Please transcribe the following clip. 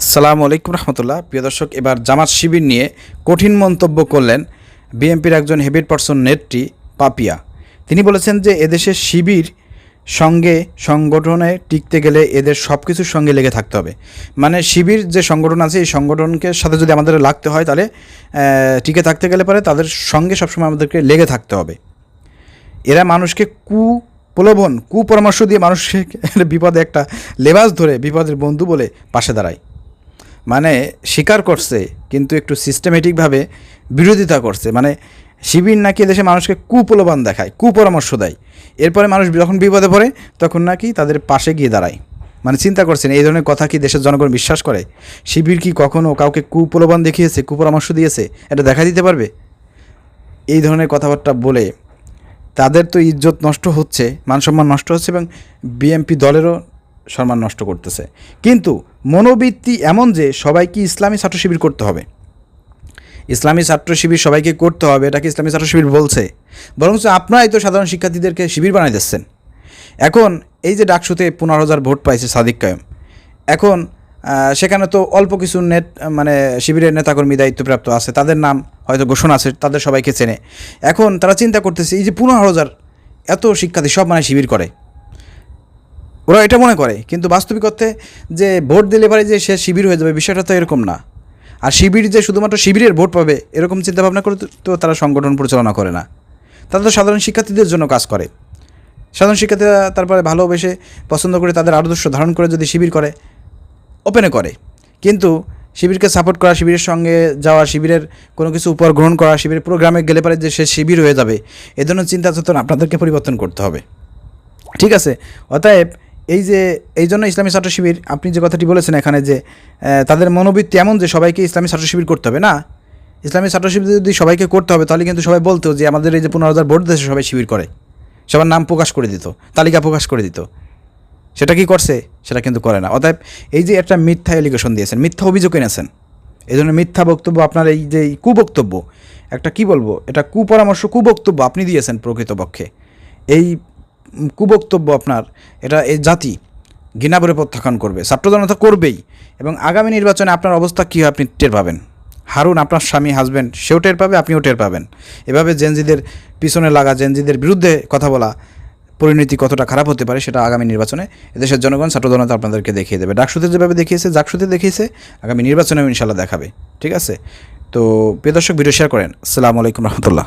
সালাম আলাইকুম রহমতুল্লাহ। প্রিয় দর্শক, এবার জামাত শিবির নিয়ে কঠিন মন্তব্য করলেন বিএনপির একজন হেভিট পার্সন নেত্রী পাপিয়া। তিনি বলেছেন যে এদেশের শিবির সঙ্গে সংগঠনে টিকতে গেলে এদের সব কিছুর সঙ্গে লেগে থাকতে হবে। মানে শিবির যে সংগঠন আছে, এই সংগঠনকে সাথে যদি আমাদের লাগতে হয়, তাহলে টিকে থাকতে গেলে পরে তাদের সঙ্গে সবসময় আমাদেরকে লেগে থাকতে হবে। এরা মানুষকে কু প্রলোভন কুপরামর্শ দিয়ে মানুষকে বিপদে একটা লেবাস ধরে বিপদের বন্ধু বলে পাশে দাঁড়ায়। মানে স্বীকার করছে, কিন্তু একটু সিস্টেমেটিকভাবে বিরোধিতা করছে। মানে শিবির নাকি দেশে মানুষকে কুপ্রলোভন দেখায়, কুপরামর্শ দেয়। এরপরে মানুষ যখন বিপদে পড়ে, তখন নাকি তাদের পাশে গিয়ে দাঁড়ায়। মানে চিন্তা করছেন, এই ধরনের কথা কি দেশের জনগণ বিশ্বাস করে? শিবির কি কখনও কাউকে কুপ্রলোভন দেখিয়েছে, কুপরামর্শ দিয়েছে? এটা দেখা দিতে পারবে? এই ধরনের কথাবার্তা বলে তাদের তো ইজ্জত নষ্ট হচ্ছে মানসম্মান নষ্ট হচ্ছে এবং বিএমপি দলেরও সম্মান নষ্ট করতেছে। কিন্তু মনোবৃত্তি এমন যে সবাইকে ইসলামী ছাত্র শিবির করতে হবে। ইসলামী ছাত্র শিবির সবাইকে করতে হবে, এটাকে ইসলামী ছাত্র শিবির বলছে। বরঞ্চ আপনারাই তো সাধারণ শিক্ষার্থীদেরকে শিবির বানাই দিচ্ছেন। এখন এই যে ডাকসুতে পনেরো হাজার ভোট পাইছে সাদিক কায়েম। এখন সেখানে তো অল্প কিছু নেট মানে শিবিরের নেতাকর্মী দায়িত্বপ্রাপ্ত আছে, তাদের নাম হয়তো ঘোষণা আছে, তাদের সবাইকে চেনে। এখন তারা চিন্তা করতেছে, এই যে পনেরো হাজার এত শিক্ষার্থী সব মানে শিবির করে। ওরা এটা মনে করে, কিন্তু বাস্তবিক অর্থে যে ভোট দিলে পারে যে সে শিবির হয়ে যাবে বিষয়টা তো এরকম না। আর শিবির যে শুধুমাত্র শিবিরের ভোট পাবে, এরকম চিন্তাভাবনা করে তো- তারা সংগঠন পরিচালনা করে না। তারা তো সাধারণ শিক্ষার্থীদের জন্য কাজ করে। সাধারণ শিক্ষার্থীরা তারপরে ভালোবেসে পছন্দ করে তাদের আদর্শ ধারণ করে যদি শিবির করে ওপেনে করে। কিন্তু শিবিরকে সাপোর্ট করা, শিবিরের সঙ্গে যাওয়া, শিবিরের কোনো কিছু উপহার গ্রহণ করা, শিবিরের প্রোগ্রামে গেলে পারে যে সে শিবির হয়ে যাবে, এ ধরনের চিন্তা চেতনা আপনাদেরকে পরিবর্তন করতে হবে। ঠিক আছে? অতএব এই যে, এই জন্য ইসলামী ছাত্র শিবির, আপনি যে কথাটি বলেছেন এখানে যে তাদের মনোবৃত্তি এমন যে সবাইকে ইসলামী ছাত্র শিবির করতে হবে, না? ইসলামী ছাত্র শিবির যদি সবাইকে করতে হবে, তাহলে কিন্তু সবাই বলতো যে আমাদের এই যে পনেরো হাজার ভোট দেশে সবাই শিবির করে। সবার নাম প্রকাশ করে দিত, তালিকা প্রকাশ করে দিত। সেটা কি করছে? সেটা কিন্তু করে না। অতএব এই যে একটা মিথ্যা এলিগেশন দিয়েছেন, মিথ্যা অভিযোগ এনেছেন, এই জন্য মিথ্যা বক্তব্য, আপনার এই যে কুবক্তব্য একটা কি বলব? এটা কুপরামর্শ কুবক্তব্য আপনি দিয়েছেন প্রকৃতপক্ষে। এই কুবক্তব্য আপনার, এটা এই জাতি ঘৃণাভরে প্রত্যাখ্যান করবে। ছাত্র জনতা করবেই, এবং আগামী নির্বাচনে আপনার অবস্থা কী হয় আপনি টের পাবেন। হারুন, আপনার স্বামী হাজব্যান্ড সেও টের পাবে, আপনিও টের পাবেন। এভাবে জেনজিদের পিছনে লাগা জেনজিদের বিরুদ্ধে কথা বলা, পরিণতি কতটা খারাপ হতে পারে সেটা আগামী নির্বাচনে এদেশের জনগণ ছাত্র জনতা আপনাদেরকে দেখিয়ে দেবে। ডাকসুতে যেভাবে দেখিয়েছে, জাকসুতে দেখিয়েছে, আগামী নির্বাচনেও ইনশাল্লাহ দেখাবে। ঠিক আছে? তো প্রিয় দর্শক ভিডিও শেয়ার করেন। আসসালামু আলাইকুম রহমতুল্লাহ।